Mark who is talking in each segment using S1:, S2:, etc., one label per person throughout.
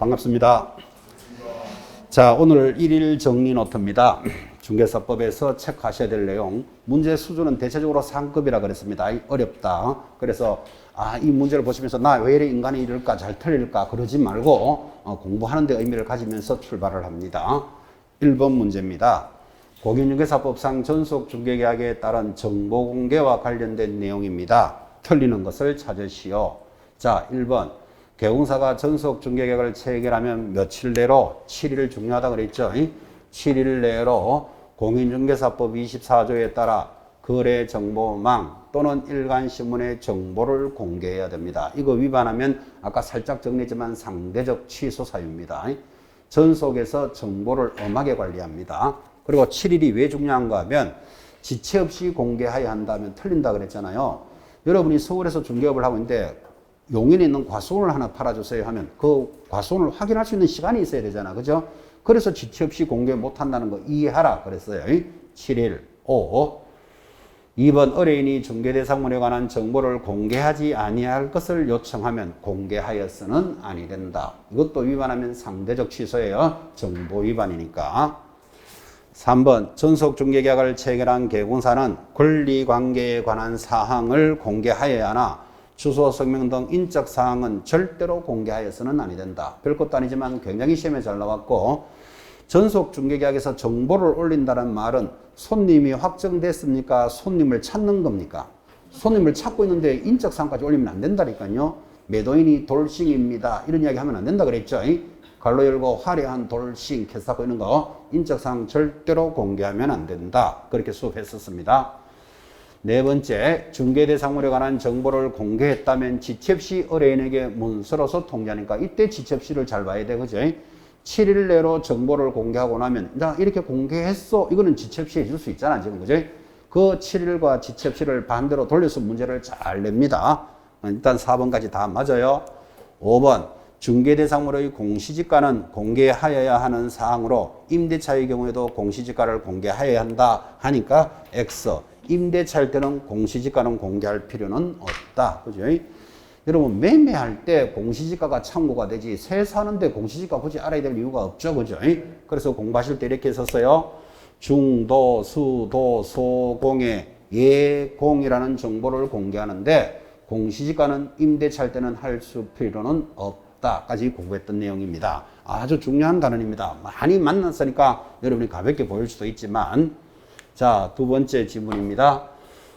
S1: 반갑습니다. 자, 오늘 1일 정리 노트입니다. 중개사법에서 체크하셔야 될 내용. 문제 수준은 대체적으로 상급이라 그랬습니다. 어렵다. 그래서 아, 이 문제를 보시면서 나 왜 이래 인간이 이럴까 잘 틀릴까 그러지 말고 어, 공부하는 데 의미를 가지면서 출발을 합니다. 1번 문제입니다. 공인중개사법상 전속 중개계약에 따른 정보 공개와 관련된 내용입니다. 틀리는 것을 찾으시오. 자, 1번. 개공사가 전속 중개계약을 체결하면 며칠 내로 7일 중요하다 그랬죠. 7일 내로 공인중개사법 24조에 따라 거래 정보망 또는 일간 신문의 정보를 공개해야 됩니다. 이거 위반하면 아까 살짝 정리했지만 상대적 취소 사유입니다. 전속에서 정보를 엄하게 관리합니다. 그리고 7일이 왜 중요한가 하면 지체 없이 공개해야 한다면 틀린다 그랬잖아요. 여러분이 서울에서 중개업을 하고 있는데 용인에 있는 과수원을 하나 팔아주세요 하면 그 과수원을 확인할 수 있는 시간이 있어야 되잖아. 그죠? 그래서 지체 없이 공개 못 한다는 거 이해하라 그랬어요. 7일, 5. 2번 의뢰인이 중개대상물에 관한 정보를 공개하지 아니할 것을 요청하면 공개하여서는 아니 된다. 이것도 위반하면 상대적 취소예요. 정보 위반이니까. 3번 전속 중개계약을 체결한 개공사는 권리관계에 관한 사항을 공개하여야 하나 주소, 성명 등 인적 사항은 절대로 공개하여서는 아니 된다. 별것도 아니지만 굉장히 시험에 잘 나왔고 전속 중개계약에서 정보를 올린다는 말은 손님이 확정됐습니까? 손님을 찾는 겁니까? 손님을 찾고 있는데 인적 사항까지 올리면 안 된다니까요. 매도인이 돌싱입니다. 이런 이야기 하면 안 된다 그랬죠. 갈로 열고 화려한 돌싱, 캐사고 이런 거 인적 사항 절대로 공개하면 안 된다. 그렇게 수업했었습니다. 네 번째, 중개 대상물에 관한 정보를 공개했다면 지첩시 의뢰인에게 문서로서 통지하니까 이때 지첩시를 잘 봐야 돼, 그죠? 7일 내로 정보를 공개하고 나면, 나 이렇게 공개했어. 이거는 지첩시 해줄 수 있잖아, 지금, 그죠? 그 7일과 지첩시를 반대로 돌려서 문제를 잘 냅니다. 일단 4번까지 다 맞아요. 5번, 중개 대상물의 공시지가는 공개하여야 하는 사항으로 임대차의 경우에도 공시지가를 공개하여야 한다 하니까 X. 임대차일 때는 공시지가는 공개할 필요는 없다. 그죠? 여러분, 매매할 때 공시지가가 참고가 되지, 세 사는데 공시지가 굳이 알아야 될 이유가 없죠. 그죠? 그래서 공부하실 때 이렇게 썼어요. 중도, 수도, 소공의 예공이라는 정보를 공개하는데, 공시지가는 임대차일 때는 할 수 필요는 없다까지 공부했던 내용입니다. 아주 중요한 단원입니다. 많이 만났으니까 여러분이 가볍게 보일 수도 있지만, 자, 두 번째 지문입니다.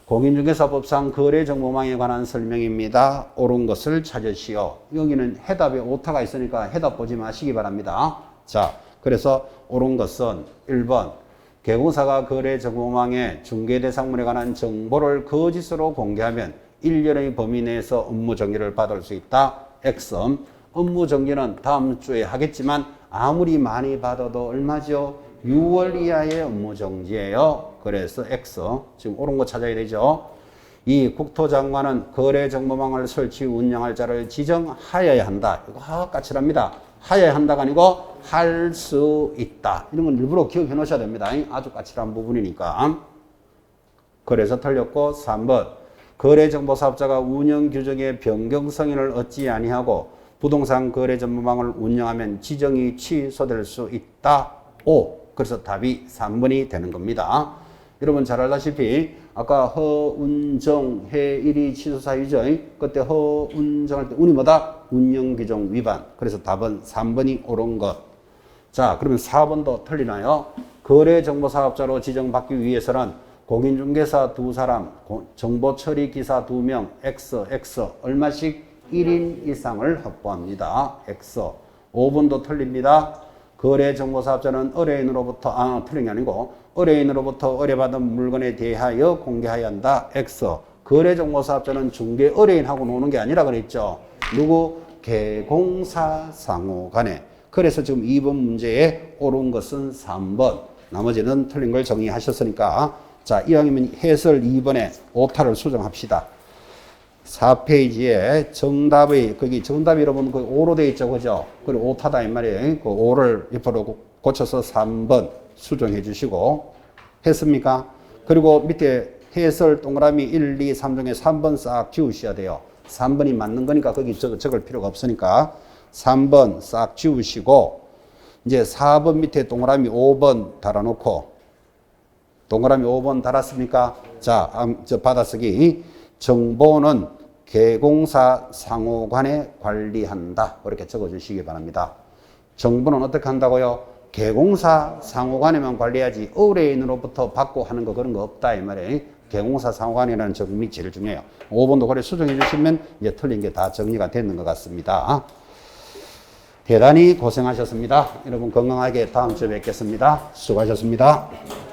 S1: 공인중개사법상 거래정보망에 관한 설명입니다. 옳은 것을 찾으시오. 여기는 해답에 오타가 있으니까 해답 보지 마시기 바랍니다. 자, 그래서 옳은 것은 1번. 개공사가 거래정보망에 중개대상물에 관한 정보를 거짓으로 공개하면 1년의 범위 내에서 업무 정지를 받을 수 있다. X. 업무 정지는 다음 주에 하겠지만 아무리 많이 받아도 얼마죠? 6월 이하의 업무 정지예요. 그래서 X. 지금 옳은 거 찾아야 되죠. 이 국토장관은 거래 정보망을 설치 운영할 자를 지정하여야 한다. 이거 까칠합니다. 하여야 한다가 아니고 할 수 있다. 이런 건 일부러 기억해 놓으셔야 됩니다. 아주 까칠한 부분이니까. 그래서 틀렸고 3번 거래정보사업자가 운영 규정의 변경 승인을 얻지 아니하고 부동산 거래 정보망을 운영하면 지정이 취소될 수 있다. 5. 그래서 답이 3번이 되는 겁니다. 여러분 잘 알다시피 아까 허운정 해일이 취소 사유죠. 그때 허운정 할 때 운이 뭐다? 운영규정 위반. 그래서 답은 3번이 옳은 것. 자 그러면 4번도 틀리나요? 거래정보사업자로 지정받기 위해서는 공인중개사 두 사람, 정보처리 기사 두 명, X, X 얼마씩 1인 이상을 확보합니다. X. 5번도 틀립니다. 거래정보사업자는 의뢰인으로부터 아 틀린 게 아니고 의뢰인으로부터 의뢰받은 물건에 대하여 공개해야 한다. X. 거래정보사업자는 중개 의뢰인하고 노는 게 아니라 그랬죠. 누구? 개공사 상호 간에. 그래서 지금 2번 문제에 옳은 것은 3번. 나머지는 틀린 걸 정리하셨으니까 자 이왕이면 해설 2번에 오타를 수정합시다. 4페이지에 정답의 거기 정답 여러분 그 5로 되어 있죠. 그죠? 그리고 오타다 이 말이에요. 그 5를 옆으로 고쳐서 3번 수정해 주시고 했습니까? 그리고 밑에 해설 동그라미 1, 2, 3 중에 3번 싹 지우셔야 돼요. 3번이 맞는 거니까 거기 적, 적을 필요가 없으니까 3번 싹 지우시고 이제 4번 밑에 동그라미 5번 달아놓고 동그라미 5번 달았습니까? 자, 암- 저 받아쓰기. 정보는 개공사 상호간에 관리한다. 이렇게 적어주시기 바랍니다. 정보는 어떻게 한다고요? 개공사 상호간에만 관리하지 의뢰인으로부터 받고 하는 거 그런 거 없다 이 말이에요. 개공사 상호간이라는 정리 제일 중요해요. 5번도 그래 수정해 주시면 이제 틀린 게 다 정리가 되는 것 같습니다. 대단히 고생하셨습니다. 여러분 건강하게 다음 주에 뵙겠습니다. 수고하셨습니다.